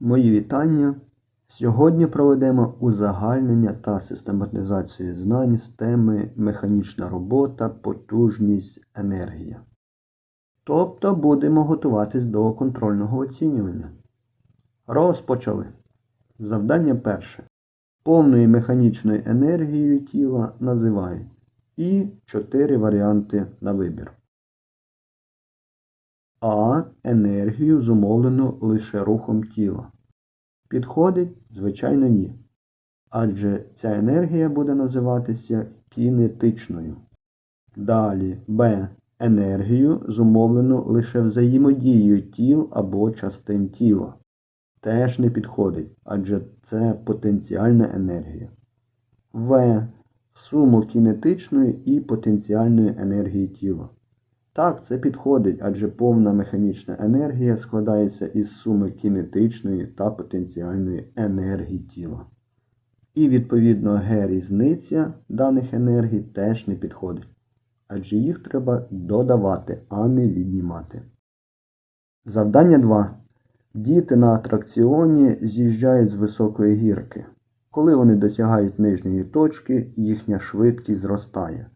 Мої вітання. Сьогодні проведемо узагальнення та систематизацію знань з теми механічна робота, потужність, енергія. Тобто будемо готуватись до контрольного оцінювання. Розпочали. Завдання перше. Повною механічною енергією тіла називають і чотири варіанти на вибір. А. Енергію зумовлену лише рухом тіла. Підходить? Звичайно, ні. Адже ця енергія буде називатися кінетичною. Далі Б. Енергію зумовлену лише взаємодією тіл або частин тіла. Теж не підходить, адже це потенціальна енергія. В. Суму кінетичної і потенціальної енергії тіла. Так, це підходить, адже повна механічна енергія складається із суми кінетичної та потенціальної енергії тіла. І, відповідно, Г різниця даних енергій теж не підходить, адже їх треба додавати, а не віднімати. Завдання 2. Діти на атракціоні з'їжджають з високої гірки. Коли вони досягають нижньої точки, їхня швидкість зростає.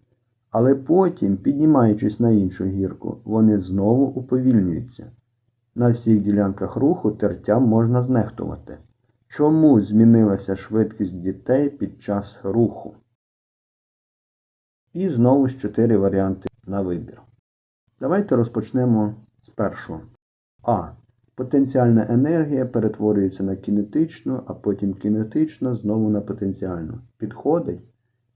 Але потім, піднімаючись на іншу гірку, вони знову уповільнюються. На всіх ділянках руху тертям можна знехтувати. Чому змінилася швидкість дітей під час руху? І знову ж чотири варіанти на вибір. Давайте розпочнемо з першого. А. Потенціальна енергія перетворюється на кінетичну, а потім кінетична знову на потенціальну. Підходить?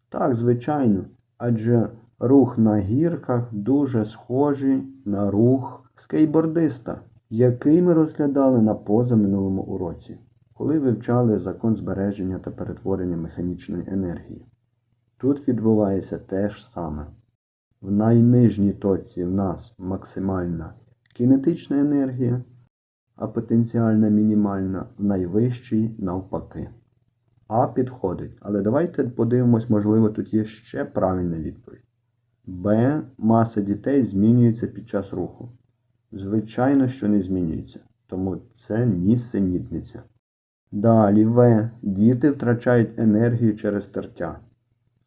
Так, звичайно. Адже рух на гірках дуже схожий на рух скейтбордиста, який ми розглядали на позаминулому уроці, коли вивчали закон збереження та перетворення механічної енергії. Тут відбувається те ж саме. В найнижній точці в нас максимальна кінетична енергія, а потенціальна мінімальна в найвищій навпаки. А підходить. Але давайте подивимось, можливо, тут є ще правильна відповідь. Б. Маса дітей змінюється під час руху. Звичайно, що не змінюється, тому це нісенітниця. Далі В. Діти втрачають енергію через тертя.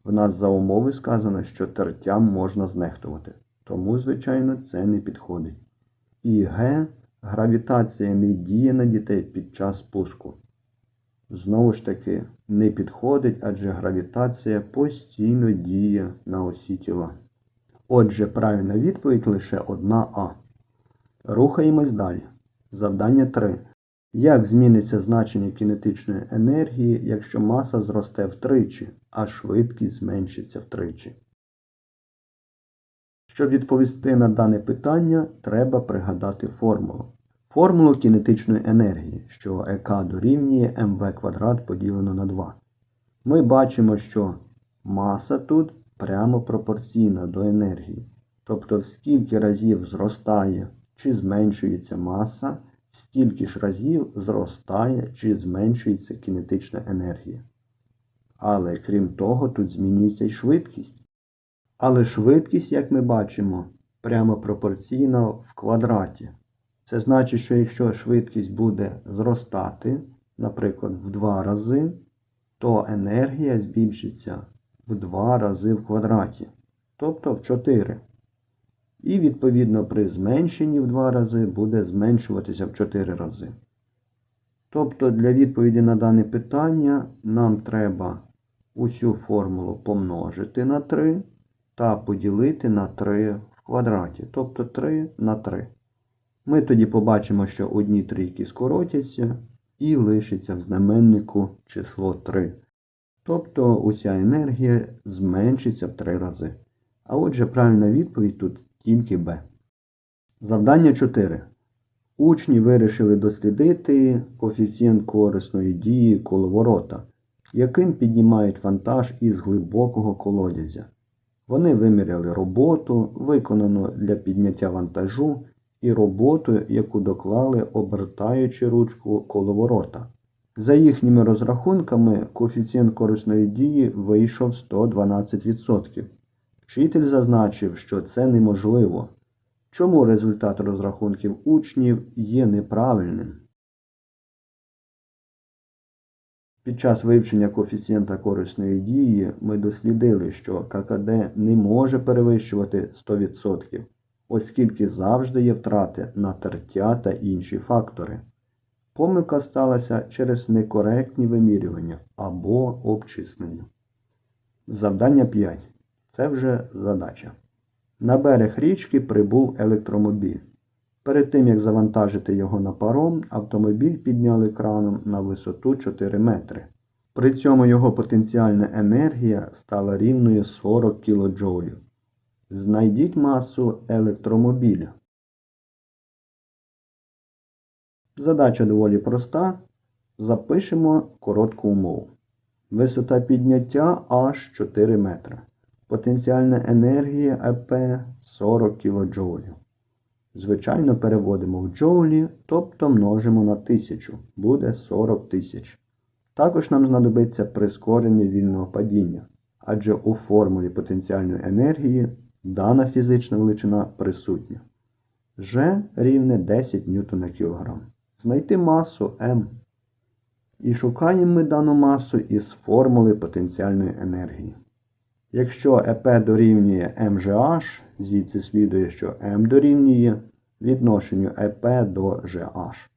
В нас за умови сказано, що тертям можна знехтувати. Тому, звичайно, це не підходить. І Г. Гравітація не діє на дітей під час спуску. Знову ж таки, не підходить, адже гравітація постійно діє на осі тіла. Отже, правильна відповідь лише одна А. Рухаємось далі. Завдання 3. Як зміниться значення кінетичної енергії, якщо маса зросте втричі, а швидкість зменшиться втричі? Щоб відповісти на дане питання, треба пригадати формулу. Формулу кінетичної енергії, що ЕК дорівнює МВ квадрат поділено на 2. Ми бачимо, що маса тут прямо пропорційна до енергії. Тобто, в скільки разів зростає чи зменшується маса, стільки ж разів зростає чи зменшується кінетична енергія. Але крім того, тут змінюється й швидкість. Але швидкість, як ми бачимо, прямо пропорційна в квадраті. Це значить, що якщо швидкість буде зростати, наприклад, в 2 рази, то енергія збільшиться в 2 рази в квадраті, тобто в 4. І, відповідно, при зменшенні в 2 рази буде зменшуватися в 4 рази. Тобто, для відповіді на дане питання нам треба усю формулу помножити на 3 та поділити на 3 в квадраті, тобто 3 на 3. Ми тоді побачимо, що одні трійки скоротяться і лишиться в знаменнику число 3. Тобто уся енергія зменшиться в 3 рази. А отже, правильна відповідь тут тільки Б. Завдання 4. Учні вирішили дослідити коефіцієнт корисної дії коловорота, яким піднімають вантаж із глибокого колодязя. Вони виміряли роботу, виконану для підняття вантажу, і роботу, яку доклали, обертаючи ручку коловорота. За їхніми розрахунками, коефіцієнт корисної дії вийшов 112%. Вчитель зазначив, що це неможливо. Чому результат розрахунків учнів є неправильним? Під час вивчення коефіцієнта корисної дії ми дослідили, що ККД не може перевищувати 100%, оскільки завжди є втрати на тертя та інші фактори. Помилка сталася через некоректні вимірювання або обчислення. Завдання 5. Це вже задача. На берег річки прибув електромобіль. Перед тим, як завантажити його на паром, автомобіль підняли краном на висоту 4 метри. При цьому його потенціальна енергія стала рівною 40 кДж. Знайдіть масу електромобіля. Задача доволі проста. Запишемо коротку умову. Висота підняття аж 4 метри. Потенціальна енергія ЕП 40 кДж. Звичайно, переводимо в джоулі, тобто множимо на 1000, буде 40 тисяч. Також нам знадобиться прискорення вільного падіння, адже у формулі потенціальної енергії дана фізична величина присутня. G рівне 10 ньютон на кілограм. Знайти масу М. І шукаємо ми дану масу із формули потенціальної енергії. Якщо ЕП дорівнює МЖH, звідси слідує, що М дорівнює відношенню ЕП до GH.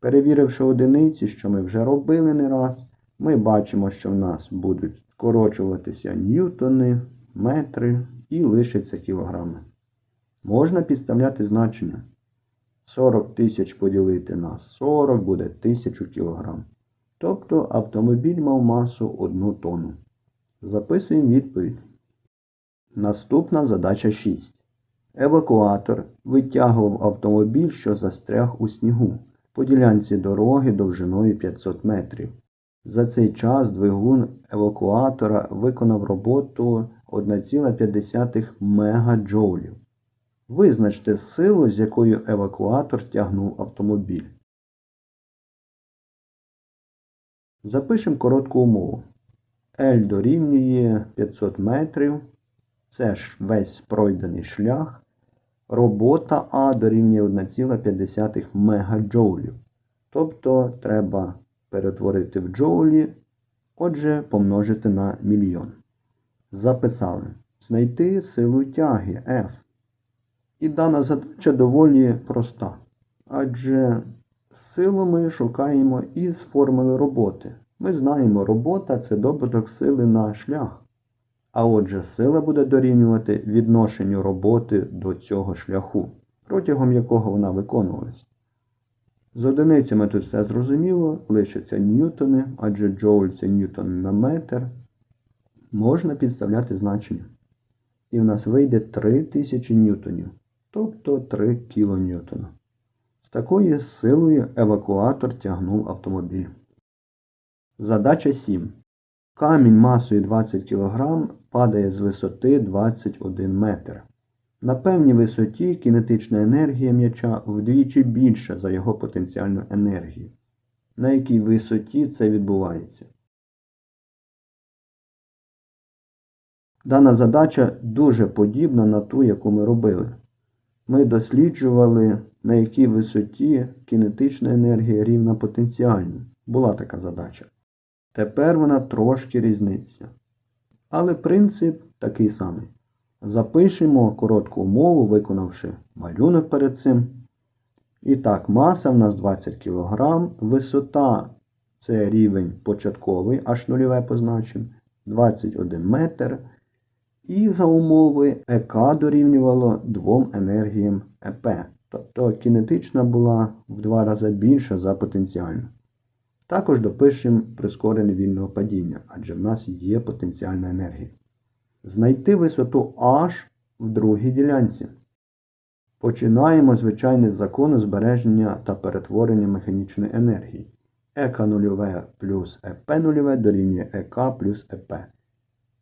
Перевіривши одиниці, що ми вже робили не раз, ми бачимо, що в нас будуть скорочуватися ньютони, метри і лишаться кілограми. Можна підставляти значення. 40 тисяч поділити на 40 буде 1000 кг. Тобто автомобіль мав масу 1 тонну. Записуємо відповідь. Наступна задача 6. Евакуатор витягував автомобіль, що застряг у снігу по ділянці дороги довжиною 500 метрів. За цей час двигун евакуатора виконав роботу 1,5 мегаджоулів. Визначте силу, з якою евакуатор тягнув автомобіль. Запишемо коротку умову. L дорівнює 500 метрів. Це ж весь пройдений шлях. Робота А дорівнює 1,5 мегаджоулів. Тобто треба перетворити в джоулі, отже, помножити на мільйон. Записали. Знайти силу тяги F. І дана задача доволі проста. Адже силу ми шукаємо із формули роботи. Ми знаємо, робота це добуток сили на шлях. А отже, сила буде дорівнювати відношенню роботи до цього шляху, протягом якого вона виконувалась. З одиницями тут все зрозуміло, лишаться ньютони, адже джоуль це ньютон на метр. Можна підставляти значення. І в нас вийде 3000 ньютонів, тобто 3 кілоньютона. З такою силою евакуатор тягнув автомобіль. Задача 7. Камінь масою 20 кг падає з висоти 21 метр. На певній висоті кінетична енергія м'яча вдвічі більша за його потенціальну енергію. На якій висоті це відбувається? Дана задача дуже подібна на ту, яку ми робили. Ми досліджували, на якій висоті кінетична енергія рівна потенціальній. Була така задача. Тепер вона трошки різниця. Але принцип такий самий. Запишемо коротку умову, виконавши малюнок перед цим. І так, маса в нас 20 кг, висота це рівень початковий, аж нульове позначимо, 21 метр. І за умови ЕК дорівнювало двом енергіям ЕП. Тобто кінетична була в два рази більша за потенціальну. Також допишемо прискорене вільного падіння, адже в нас є потенціальна енергія. Знайти висоту H в другій ділянці. Починаємо звичайний з збереження та перетворення механічної енергії. ЕК нульове плюс ЕП нульове дорівнює ЕК плюс ЕП.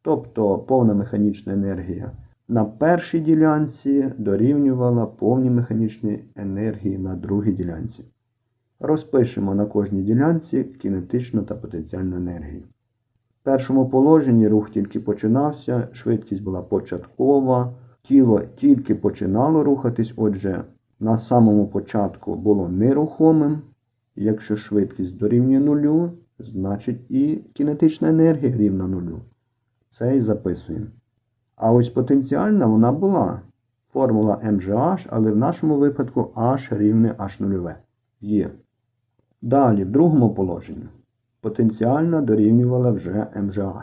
Тобто повна механічна енергія на першій ділянці дорівнювала повній механічній енергії на другій ділянці. Розпишемо на кожній ділянці кінетичну та потенціальну енергію. В першому положенні рух тільки починався, швидкість була початкова, тіло тільки починало рухатись, отже, на самому початку було нерухомим. Якщо швидкість дорівнює нулю, значить і кінетична енергія рівна нулю. Це і записуємо. А ось потенціальна вона була. Формула mgh, але в нашому випадку h рівне h нульове. Є. Далі, в другому положенні. Потенціальна дорівнювала вже mgh,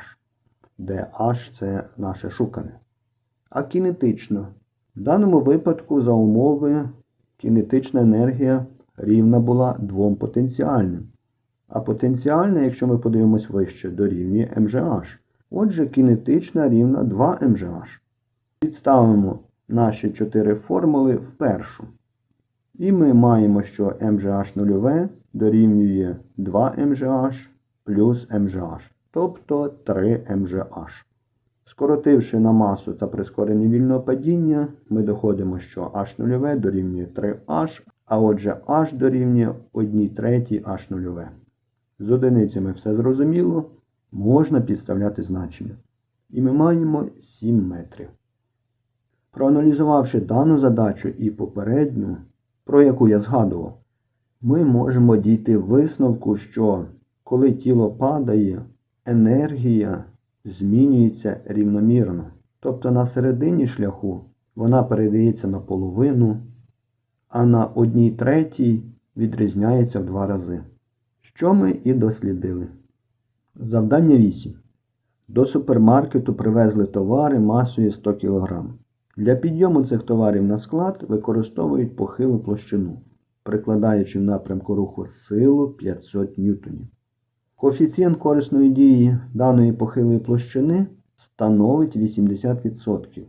де h це наше шукане. А кінетична. В даному випадку за умови кінетична енергія рівна була двом потенціальним. А потенціальна, якщо ми подивимось вище, дорівнює mgh. Отже, кінетична рівна 2 mgh. Підставимо наші чотири формули в першу. І ми маємо, що mgh нульове дорівнює 2 mgh плюс mgh, тобто 3 mgh. Скоротивши на масу та прискорення вільного падіння, ми доходимо, що h нульове дорівнює 3h, а отже h дорівнює 1 третій h нульове. З одиницями все зрозуміло, можна підставляти значення. І ми маємо 7 метрів. Проаналізувавши дану задачу і попередню, про яку я згадував, ми можемо дійти висновку, що коли тіло падає, енергія змінюється рівномірно. Тобто на середині шляху вона передається на половину, а на одній третій відрізняється в два рази. Що ми і дослідили. Завдання 8. До супермаркету привезли товари масою 100 кг. Для підйому цих товарів на склад використовують похилу площину, прикладаючи в напрямку руху силу 500 ньютонів. Коефіцієнт корисної дії даної похилої площини становить 80%,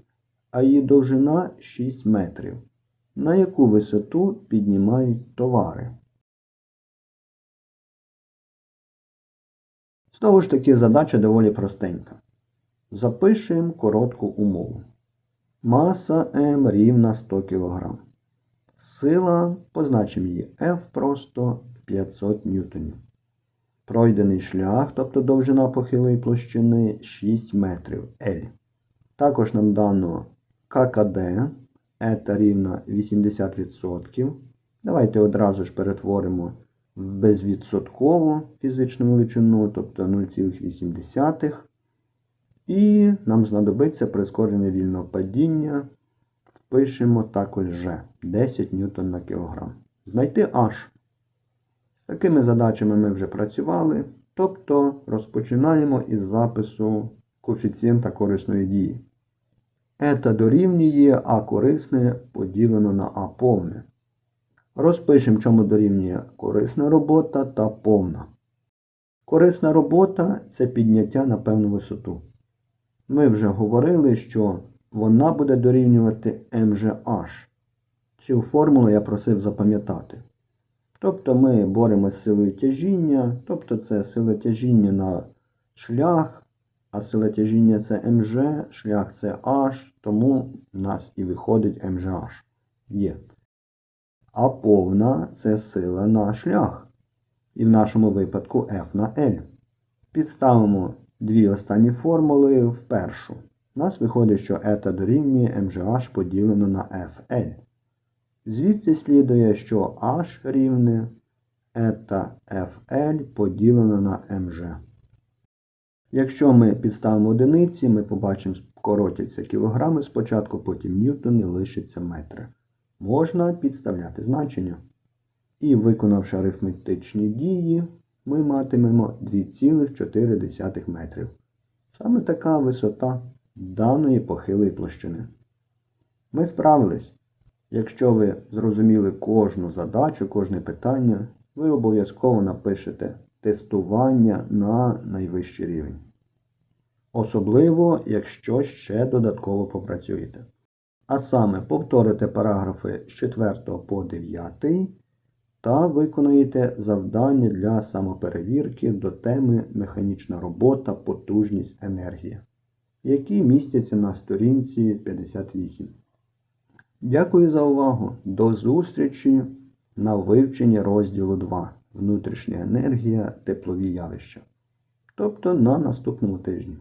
а її довжина 6 метрів. На яку висоту піднімають товари? Знову ж таки, задача доволі простенька. Запишемо коротку умову. Маса М рівна 100 кг. Сила, позначимо її F просто 500 ньютонів. Пройдений шлях, тобто довжина похилої площини 6 метрів L. Також нам дано ККД, ета рівна 80%. Давайте одразу ж перетворимо безвідсоткову фізичну величину, тобто 0,8. І нам знадобиться прискорення вільного падіння. Впишемо також G 10 ньютон на кілограм. Знайти H. З такими задачами ми вже працювали. Тобто розпочинаємо із запису коефіцієнта корисної дії. Ета дорівнює А корисне поділено на А повне. Розпишемо, чому дорівнює корисна робота та повна. Корисна робота це підняття на певну висоту. Ми вже говорили, що вона буде дорівнювати mgh. Цю формулу я просив запам'ятати. Тобто ми боремося з силою тяжіння, тобто це сила тяжіння на шлях, а сила тяжіння це mg, шлях це h, тому в нас і виходить mgh. Є. А повна це сила на шлях. І в нашому випадку F на L. Підставимо дві останні формули в першу. У нас виходить, що ета дорівнює mgh поділено на FL. Звідси слідує, що h рівне ета FL поділено на mg. Якщо ми підставимо одиниці, ми побачимо, коротяться кілограми спочатку, потім ньютони, лишиться метри. Можна підставляти значення. І виконавши арифметичні дії, ми матимемо 2,4 метрів. Саме така висота даної похилої площини. Ми справились. Якщо ви зрозуміли кожну задачу, кожне питання, ви обов'язково напишете тестування на найвищий рівень. Особливо, якщо ще додатково попрацюєте. А саме повторите параграфи з 4 по 9 та виконаєте завдання для самоперевірки до теми механічна робота, потужність енергії, які містяться на сторінці 58. Дякую за увагу. До зустрічі на вивченні розділу 2 Внутрішня енергія, теплові явища. Тобто на наступному тижні.